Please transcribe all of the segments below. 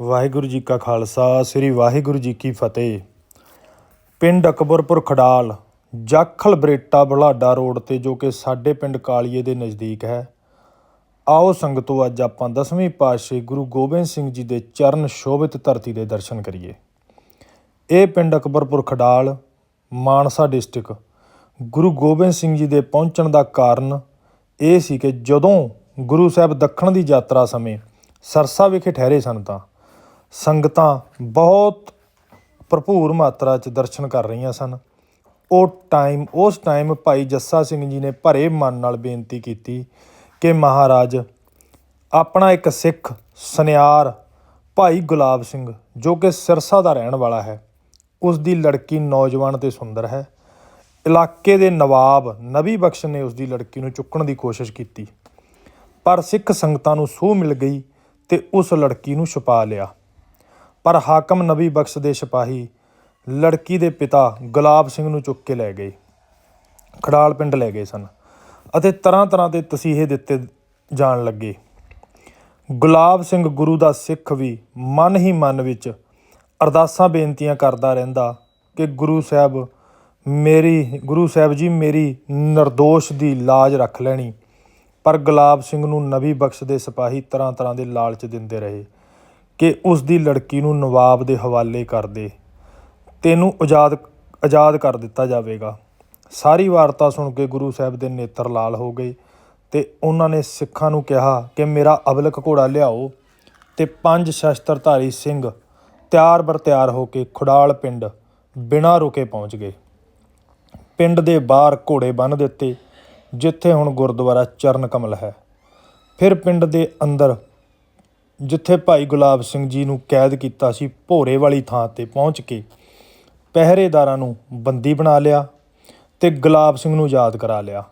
ਵਾਹਿਗੁਰੂ ਜੀ ਕਾ ਖਾਲਸਾ, ਸ੍ਰੀ ਵਾਹਿਗੁਰੂ ਜੀ ਕੀ ਫਤਿਹ। ਪਿੰਡ ਅਕਬਰਪੁਰ ਖਡਾਲ, ਜਾਖਲ ਬਰੇਟਾ ਬੁਲਾਡਾ ਰੋਡ ਤੇ, ਜੋ ਕਿ ਸਾਡੇ ਪਿੰਡ ਕਾਲੀਏ ਦੇ ਨਜ਼ਦੀਕ ਹੈ। ਆਓ ਸੰਗਤੋ, ਅੱਜ ਆਪਾਂ ਦਸਵੀਂ ਪਾਤਸ਼ਾਹ ਗੁਰੂ ਗੋਬਿੰਦ ਸਿੰਘ ਜੀ ਦੇ ਚਰਨ ਸ਼ੋਭਿਤ ਧਰਤੀ ਦੇ ਦਰਸ਼ਨ ਕਰੀਏ। ਇਹ ਪਿੰਡ ਅਕਬਰਪੁਰ ਖਡਾਲ, ਮਾਨਸਾ ਡਿਸਟ੍ਰਿਕਟ, ਗੁਰੂ ਗੋਬਿੰਦ ਸਿੰਘ ਜੀ ਦੇ ਪਹੁੰਚਣ ਦਾ ਕਾਰਨ ਇਹ ਸੀ ਕਿ ਜਦੋਂ ਗੁਰੂ ਸਾਹਿਬ ਦੱਖਣ ਦੀ ਯਾਤਰਾ ਸਮੇਂ ਸਰਸਾ ਵਿਖੇ ਠਹਿਰੇ ਸਨ ਤਾਂ ਸੰਗਤਾਂ ਬਹੁਤ ਭਰਪੂਰ ਮਾਤਰਾ 'ਚ ਦਰਸ਼ਨ ਕਰ ਰਹੀਆਂ ਸਨ। ਉਹ ਟਾਈਮ ਉਸ ਟਾਈਮ ਭਾਈ ਜੱਸਾ ਸਿੰਘ ਜੀ ਨੇ ਭਰੇ ਮਨ ਨਾਲ ਬੇਨਤੀ ਕੀਤੀ ਕਿ ਮਹਾਰਾਜ, ਆਪਣਾ ਇੱਕ ਸਿੱਖ ਸੁਨਿਆਰ ਭਾਈ ਗੁਲਾਬ ਸਿੰਘ, ਜੋ ਕਿ ਸਿਰਸਾ ਦਾ ਰਹਿਣ ਵਾਲਾ ਹੈ ਉਸ ਦੀ ਲੜਕੀ ਨੌਜਵਾਨ ਤੇ ਸੁੰਦਰ ਹੈ। ਇਲਾਕੇ ਦੇ ਨਵਾਬ ਨਬੀ ਬਖਸ਼ ਨੇ ਉਸ ਦੀ ਲੜਕੀ ਨੂੰ ਚੁੱਕਣ ਦੀ ਕੋਸ਼ਿਸ਼ ਕੀਤੀ। ਪਰ ਸਿੱਖ ਸੰਗਤਾਂ ਨੂੰ ਸੂਹ ਮਿਲ ਗਈ ਤੇ ਉਸ ਲੜਕੀ ਨੂੰ ਛੁਪਾ ਲਿਆ। ਪਰ ਹਾਕਮ ਨਬੀ ਬਖਸ਼ ਦੇ ਸਿਪਾਹੀ ਲੜਕੀ ਦੇ ਪਿਤਾ ਗੁਲਾਬ ਸਿੰਘ ਨੂੰ ਚੁੱਕ ਕੇ ਲੈ ਗਏ। ਖੜਾਲ ਪਿੰਡ ਲੈ ਗਏ ਸਨ ਅਤੇ ਤਰ੍ਹਾਂ ਤਰ੍ਹਾਂ ਦੇ ਤਸੀਹੇ ਦਿੱਤੇ ਜਾਣ ਲੱਗੇ। ਗੁਲਾਬ ਸਿੰਘ ਗੁਰੂ ਦਾ ਸਿੱਖ ਵੀ ਮਨ ਹੀ ਮਨ ਵਿੱਚ ਅਰਦਾਸਾਂ ਬੇਨਤੀਆਂ ਕਰਦਾ ਰਹਿੰਦਾ ਕਿ ਗੁਰੂ ਸਾਹਿਬ ਮੇਰੀ, ਗੁਰੂ ਸਾਹਿਬ ਜੀ ਮੇਰੀ ਨਿਰਦੋਸ਼ ਦੀ ਲਾਜ ਰੱਖ ਲੈਣੀ। ਪਰ ਗੁਲਾਬ ਸਿੰਘ ਨੂੰ ਨਬੀ ਬਖਸ਼ ਦੇ ਸਿਪਾਹੀ ਤਰ੍ਹਾਂ ਤਰ੍ਹਾਂ ਦੇ ਲਾਲਚ ਦਿੰਦੇ ਰਹੇ। ਕਿ ਉਸ ਦੀ ਲੜਕੀ ਨੂੰ ਨਵਾਬ ਦੇ ਹਵਾਲੇ ਕਰ ਦੇ। ਤੈਨੂੰ ਆਜ਼ਾਦ ਆਜ਼ਾਦ ਕਰ ਦਿੱਤਾ ਜਾਵੇਗਾ। ਸਾਰੀ ਵਾਰਤਾ ਸੁਣ ਕੇ ਗੁਰੂ ਸਾਹਿਬ ਦੇ ਨੇਤਰ ਲਾਲ ਹੋ ਗਏ ਤੇ ਉਹਨਾਂ ਨੇ ਸਿੱਖਾਂ ਨੂੰ ਕਿਹਾ ਕਿ ਮੇਰਾ ਅਬਲਕ ਘੋੜਾ ਲਿਆਓ ਤੇ ਪੰਜ ਸ਼ਸਤਰਧਾਰੀ ਸਿੰਘ ਤਿਆਰ ਬਰ ਤਿਆਰ ਹੋ ਕੇ ਖੁਡਾਲ ਪਿੰਡ ਬਿਨਾਂ ਰੁਕੇ ਪਹੁੰਚ ਗਏ। ਪਿੰਡ ਦੇ ਬਾਹਰ ਘੋੜੇ ਬੰਨ੍ਹ ਦਿੱਤੇ, ਜਿੱਥੇ ਹੁਣ ਗੁਰਦੁਆਰਾ ਚਰਨ ਕਮਲ ਹੈ। ਫਿਰ ਪਿੰਡ ਦੇ ਅੰਦਰ ਜਿੱਥੇ ਭਾਈ ਗੁਲਾਬ ਸਿੰਘ ਜੀ ਨੂੰ ਕੈਦ ਕੀਤਾ ਸੀ ਭੋਰੇ ਵਾਲੀ ਥਾਂ ਤੇ ਪਹੁੰਚ ਕੇ, ਪਹਿਰੇਦਾਰਾਂ ਨੂੰ ਬੰਦੀ ਬਣਾ ਲਿਆ ਤੇ ਗੁਲਾਬ ਸਿੰਘ ਨੂੰ ਯਾਦ ਕਰਾ ਲਿਆ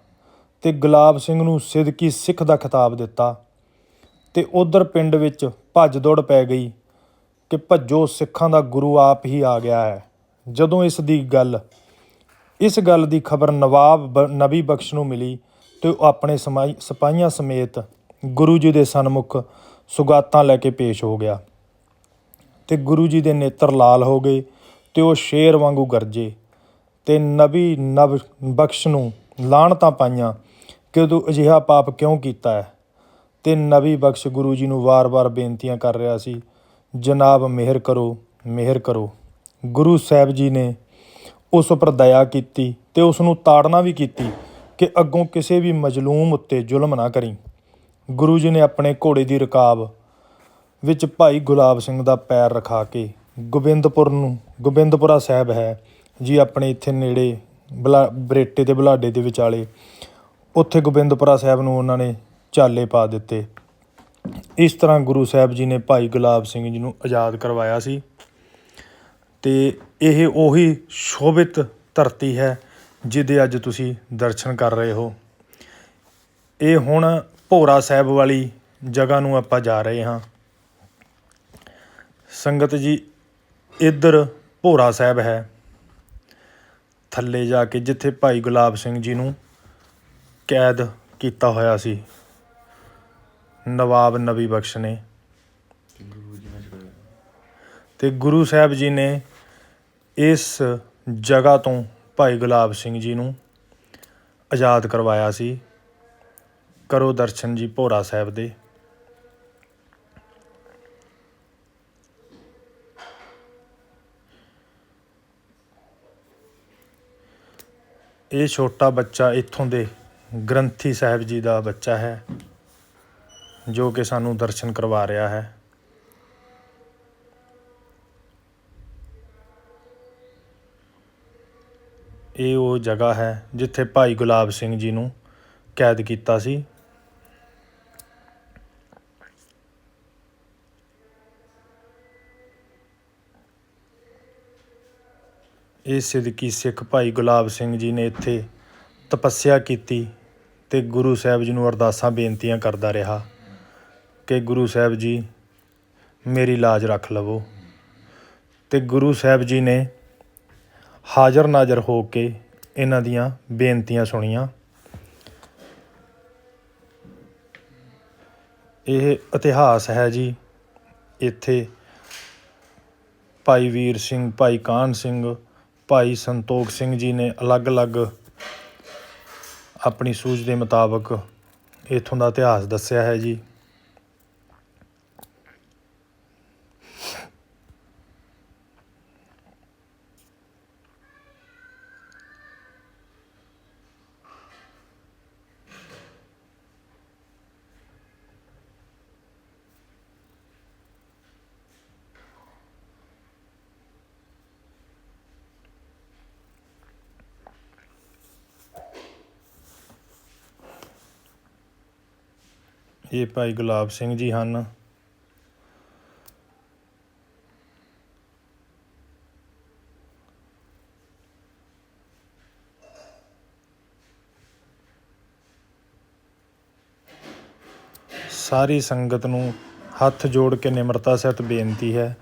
ਤੇ ਗੁਲਾਬ ਸਿੰਘ ਨੂੰ ਸਿੱਧਕੀ ਸਿੱਖ ਦਾ ਖਿਤਾਬ ਦਿੱਤਾ ਤੇ ਉਧਰ ਪਿੰਡ ਵਿੱਚ ਭੱਜ ਦੌੜ ਪੈ ਗਈ ਕਿ ਭੱਜੋ ਸਿੱਖਾਂ ਦਾ ਗੁਰੂ ਆਪ ਹੀ ਆ ਗਿਆ ਹੈ। ਜਦੋਂ ਇਸ ਦੀ ਗੱਲ, ਇਸ ਗੱਲ ਦੀ ਖਬਰ ਨਵਾਬ ਬ- ਨਬੀ ਬਖਸ਼ ਨੂੰ ਮਿਲੀ ਤੇ ਉਹ ਆਪਣੇ ਸਮਾਈ, ਸਿਪਾਹੀਆਂ ਸਮੇਤ ਗੁਰੂ ਜੀ ਦੇ ਸਨਮੁਖ ਸੁਗਾਤਾਂ ਲੈ ਕੇ ਪੇਸ਼ ਹੋ ਗਿਆ। ਤੇ ਗੁਰੂ ਜੀ ਦੇ ਨੇਤਰ ਲਾਲ ਹੋ ਗਏ ਤੇ ਉਹ ਸ਼ੇਰ ਵਾਂਗੂ ਗਰਜੇ ਤੇ ਨਬੀ ਨਬ ਬਖਸ਼ ਨੂੰ ਲਾਹਣਤਾਂ ਪਾਈਆਂ ਕਿ ਤੂੰ ਅਜਿਹਾ ਪਾਪ ਕਿਉਂ ਕੀਤਾ ਹੈ? ਤੇ ਨਬੀ ਬਖਸ਼ ਗੁਰੂ ਜੀ ਨੂੰ ਵਾਰ-ਵਾਰ ਬੇਨਤੀਆਂ ਕਰ ਰਿਹਾ ਸੀ, ਜਨਾਬ, ਮਿਹਰ ਕਰੋ ਮਿਹਰ ਕਰੋ। ਗੁਰੂ ਸਾਹਿਬ ਜੀ ਨੇ ਉਸ ਉੱਪਰ ਦਇਆ ਕੀਤੀ ਤੇ ਉਸ ਨੂੰ ਤਾੜਨਾ ਵੀ ਕੀਤੀ ਕਿ ਅੱਗੋਂ ਕਿਸੇ ਵੀ ਮਜਲੂਮ ਉੱਤੇ ਜ਼ੁਲਮ ਨਾ ਕਰੀ। ਗੁਰੂ ਜੀ ਨੇ ਆਪਣੇ ਘੋੜੇ ਦੀ ਰਕਾਬ ਵਿੱਚ ਭਾਈ ਗੁਲਾਬ ਸਿੰਘ ਦਾ ਪੈਰ ਰਖਾ ਕੇ ਗੋਬਿੰਦਪੁਰ ਨੂੰ, ਗੋਬਿੰਦਪੁਰਾ ਸਾਹਿਬ ਹੈ ਜੀ ਆਪਣੇ ਇੱਥੇ ਨੇੜੇ ਬਲਾ, ਬਰੇਟੇ ਤੇ ਬੁਲਾਡੇ ਦੇ ਵਿਚਾਲੇ। ਉੱਥੇ ਗੋਬਿੰਦਪੁਰਾ ਸਾਹਿਬ ਨੂੰ ਉਹਨਾਂ ਨੇ ਚਾਲੇ ਪਾ ਦਿੱਤੇ। ਇਸ ਤਰ੍ਹਾਂ ਗੁਰੂ ਸਾਹਿਬ ਜੀ ਨੇ ਭਾਈ ਗੁਲਾਬ ਸਿੰਘ ਜੀ ਨੂੰ ਆਜ਼ਾਦ ਕਰਵਾਇਆ ਸੀ ਤੇ ਇਹ ਉਹੀ ਸ਼ੋਭਿਤ ਧਰਤੀ ਹੈ ਜਿਹਦੇ ਅੱਜ ਤੁਸੀਂ ਦਰਸ਼ਨ ਕਰ ਰਹੇ ਹੋ। ਇਹ ਹੁਣ ਭੋਰਾ ਸਾਹਿਬ ਵਾਲੀ ਜਗ੍ਹਾ ਨੂੰ ਆਪਾਂ ਜਾ ਰਹੇ ਹਾਂ। ਸੰਗਤ ਜੀ, ਇੱਧਰ ਭੋਰਾ ਸਾਹਿਬ ਹੈ। ਥੱਲੇ ਜਾ ਕੇ ਜਿੱਥੇ ਭਾਈ ਗੁਲਾਬ ਸਿੰਘ ਜੀ ਨੂੰ ਕੈਦ ਕੀਤਾ ਹੋਇਆ ਸੀ। ਨਵਾਬ ਨਬੀ ਬਖਸ਼ ਨੇ। ਤੇ ਗੁਰੂ ਸਾਹਿਬ ਜੀ ਨੇ ਇਸ ਜਗ੍ਹਾ ਤੋਂ ਭਾਈ ਗੁਲਾਬ ਸਿੰਘ ਜੀ ਨੂੰ ਆਜ਼ਾਦ ਕਰਵਾਇਆ ਸੀ। ਕਰੋ ਦਰਸ਼ਨ ਜੀ ਭੋਰਾ ਸਾਹਿਬ ਦੇ। ਇਹ ਛੋਟਾ ਬੱਚਾ ਇੱਥੋਂ ਦੇ ਗ੍ਰੰਥੀ ਸਾਹਿਬ ਜੀ ਦਾ ਬੱਚਾ ਹੈ, ਜੋ ਕਿ ਸਾਨੂੰ ਦਰਸ਼ਨ ਕਰਵਾ ਰਿਹਾ ਹੈ। ਇਹ ਉਹ ਜਗ੍ਹਾ ਹੈ ਜਿੱਥੇ ਭਾਈ ਗੁਲਾਬ ਸਿੰਘ ਜੀ ਨੂੰ ਕੈਦ ਕੀਤਾ ਸੀ। ਇਹ ਸਿਦਕੀ ਸਿੱਖ ਭਾਈ ਗੁਲਾਬ ਸਿੰਘ ਜੀ ਨੇ ਇੱਥੇ ਤਪੱਸਿਆ ਕੀਤੀ ਤੇ ਗੁਰੂ ਸਾਹਿਬ ਜੀ ਨੂੰ ਅਰਦਾਸਾਂ, ਬੇਨਤੀਆਂ ਕਰਦਾ ਰਿਹਾ ਕਿ ਗੁਰੂ ਸਾਹਿਬ ਜੀ ਮੇਰੀ ਲਾਜ ਰੱਖ ਲਵੋ। ਤੇ ਗੁਰੂ ਸਾਹਿਬ ਜੀ ਨੇ ਹਾਜ਼ਰ ਨਾਜ਼ਰ ਹੋ ਕੇ ਇਹਨਾਂ ਦੀਆਂ ਬੇਨਤੀਆਂ ਸੁਣੀਆਂ। ਇਹ ਇਤਿਹਾਸ ਹੈ ਜੀ, ਇੱਥੇ ਭਾਈ ਵੀਰ ਸਿੰਘ, ਭਾਈ ਕਾਹਨ ਸਿੰਘ ਭਾਈ ਸੰਤੋਖ ਸਿੰਘ ਜੀ ਨੇ ਅਲੱਗ-ਅਲੱਗ ਆਪਣੀ ਸੂਝ ਦੇ ਮੁਤਾਬਕ ਇੱਥੋਂ ਦਾ ਇਤਿਹਾਸ ਦੱਸਿਆ ਹੈ ਜੀ। ਇਹ ਭਾਈ ਗੁਲਾਬ ਸਿੰਘ ਜੀ ਹਨ। ਸਾਰੀ ਸੰਗਤ ਨੂੰ ਹੱਥ ਜੋੜ ਕੇ ਨਿਮਰਤਾ ਸਹਿਤ ਬੇਨਤੀ ਹੈ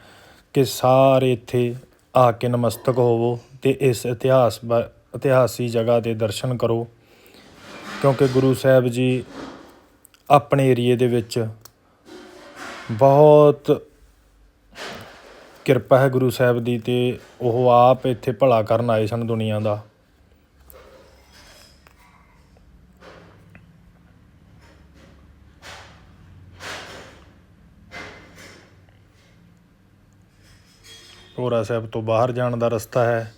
ਕਿ ਸਾਰੇ ਇੱਥੇ ਆ ਕੇ ਨਮਸਤਕ ਹੋਵੋ ਤੇ ਇਸ ਇਤਿਹਾਸ ਬਾ- ਇਤਿਹਾਸੀ ਜਗ੍ਹਾ ਦੇ ਦਰਸ਼ਨ ਕਰੋ। ਕਿਉਂਕਿ ਗੁਰੂ ਸਾਹਿਬ ਜੀ ਆਪਣੇ ਏਰੀਏ ਦੇ ਵਿੱਚ ਬਹੁਤ ਕਿਰਪਾ ਹੈ ਗੁਰੂ ਸਾਹਿਬ ਦੀ ਅਤੇ ਉਹ ਆਪ ਇੱਥੇ ਭਲਾ ਕਰਨ ਆਏ ਸਨ ਦੁਨੀਆ ਦਾ। ਭੋਰਾ ਸਾਹਿਬ ਤੋਂ ਬਾਹਰ ਜਾਣ ਦਾ ਰਸਤਾ ਹੈ।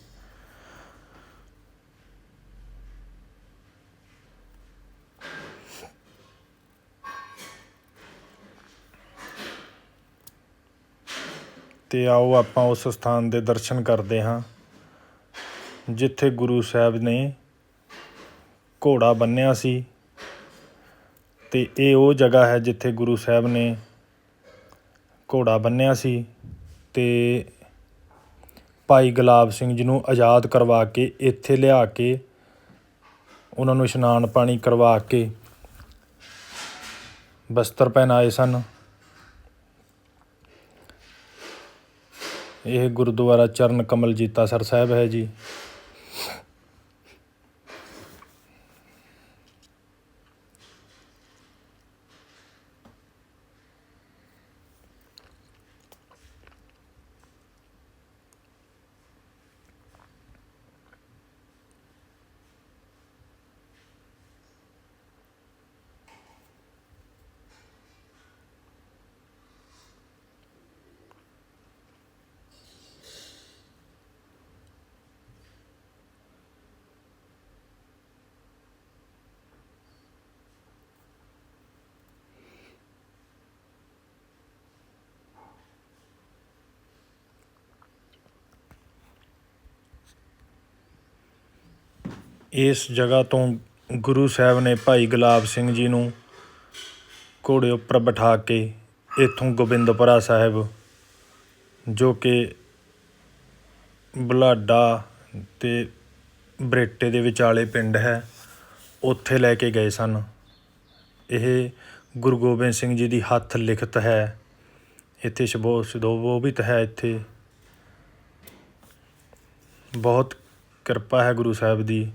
ਤੇ ਆਓ ਆਪਾਂ ਉਸ ਸਥਾਨ ਦੇ ਦਰਸ਼ਨ ਕਰਦੇ ਹਾਂ, ਜਿੱਥੇ ਗੁਰੂ ਸਾਹਿਬ ਨੇ ਘੋੜਾ ਬੰਨਿਆ ਸੀ ਤੇ ਇਹ ਉਹ ਜਗ੍ਹਾ ਹੈ ਜਿੱਥੇ ਗੁਰੂ ਸਾਹਿਬ ਨੇ ਘੋੜਾ ਬੰਨਿਆ ਸੀ ਤੇ ਭਾਈ ਗੁਲਾਬ ਸਿੰਘ ਜੀ ਨੂੰ ਆਜ਼ਾਦ ਕਰਵਾ ਕੇ ਇੱਥੇ ਲਿਆ ਕੇ ਉਹਨਾਂ ਨੂੰ ਇਸ਼ਨਾਨ ਪਾਣੀ ਕਰਵਾ ਕੇ ਬਸਤਰ ਪਹਿਨਾਏ ਸਨ। ਇਹ ਗੁਰਦੁਆਰਾ ਚਰਨ ਕਮਲ ਜੀਤਾ ਸਰ ਸਾਹਿਬ ਹੈ ਜੀ। ਇਸ ਜਗ੍ਹਾ ਤੋਂ ਗੁਰੂ ਸਾਹਿਬ ਨੇ ਭਾਈ ਗੁਲਾਬ ਸਿੰਘ ਜੀ ਨੂੰ ਘੋੜੇ ਉੱਪਰ ਬਿਠਾ ਕੇ ਇੱਥੋਂ ਗੋਬਿੰਦਪੁਰਾ ਸਾਹਿਬ, ਜੋ ਕਿ ਬੁਲਾਡਾ ਅਤੇ ਬਰੇਟੇ ਦੇ ਵਿਚਾਲੇ ਪਿੰਡ ਹੈ, ਉੱਥੇ ਲੈ ਕੇ ਗਏ ਸਨ। ਇਹ ਗੁਰੂ ਗੋਬਿੰਦ ਸਿੰਘ ਜੀ ਦੀ ਹੱਥ ਲਿਖਤ ਹੈ। ਇੱਥੇ ਸ਼ਬੋ ਸ਼ਦੋਬੋਬਿਤ ਹੈ ਇੱਥੇ। ਬਹੁਤ ਕਿਰਪਾ ਹੈ ਗੁਰੂ ਸਾਹਿਬ ਦੀ।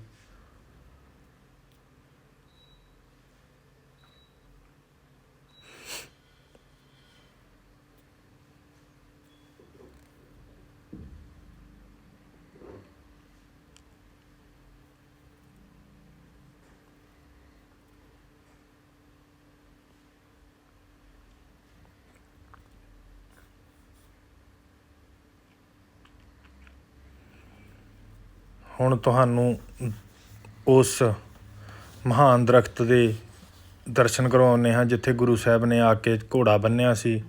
ਹੁਣ ਤੁਹਾਨੂੰ ਉਸ ਮਹਾਨ ਦਰਖਤ ਦੇ ਦਰਸ਼ਨ ਕਰਵਾਉਂਦੇ ਹਾਂ, ਜਿੱਥੇ ਗੁਰੂ ਸਾਹਿਬ ਨੇ ਆ ਕੇ ਘੋੜਾ ਬੰਨਿਆ ਸੀ।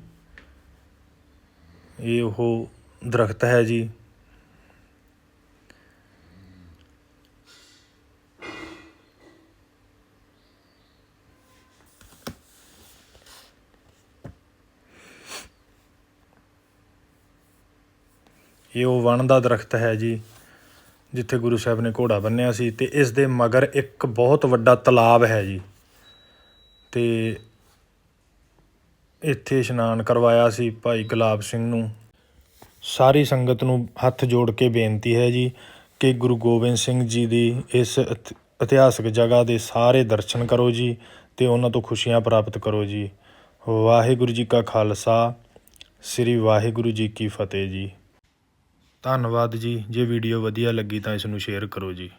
ਇਹ ਉਹ ਦਰਖਤ ਹੈ ਜੀ। ਇਹ ਉਹ ਵਣ ਦਾ ਦਰਖਤ ਹੈ ਜੀ। ਜਿੱਥੇ ਗੁਰੂ ਸਾਹਿਬ ਨੇ ਘੋੜਾ ਬੰਨਿਆ ਸੀ ਤੇ ਇਸ ਦੇ ਮਗਰ ਇੱਕ ਬਹੁਤ ਵੱਡਾ ਤਲਾਬ ਹੈ ਜੀ। ਤੇ ਇੱਥੇ ਇਸ਼ਨਾਨ ਕਰਵਾਇਆ ਸੀ ਭਾਈ ਗੁਲਾਬ ਸਿੰਘ ਨੂੰ। ਸਾਰੀ ਸੰਗਤ ਨੂੰ ਹੱਥ ਜੋੜ ਕੇ ਬੇਨਤੀ ਹੈ ਜੀ ਕਿ ਗੁਰੂ ਗੋਬਿੰਦ ਸਿੰਘ ਜੀ ਦੀ ਇਸ ਇਤ- ਇਤਿਹਾਸਕ ਜਗ੍ਹਾ ਦੇ ਸਾਰੇ ਦਰਸ਼ਨ ਕਰੋ ਜੀ ਤੇ ਉਹਨਾਂ ਤੋਂ ਖੁਸ਼ੀਆਂ ਪ੍ਰਾਪਤ ਕਰੋ ਜੀ। ਵਾਹਿਗੁਰੂ ਜੀ ਕਾ ਖਾਲਸਾ, ਸ੍ਰੀ ਵਾਹਿਗੁਰੂ ਜੀ ਕੀ ਫਤਿਹ ਜੀ। ਧੰਨਵਾਦ ਜੀ। ਜੇ ਵੀਡੀਓ ਵਧੀਆ ਲੱਗੀ ਤਾਂ ਇਸ ਨੂੰ ਸ਼ੇਅਰ ਕਰੋ ਜੀ।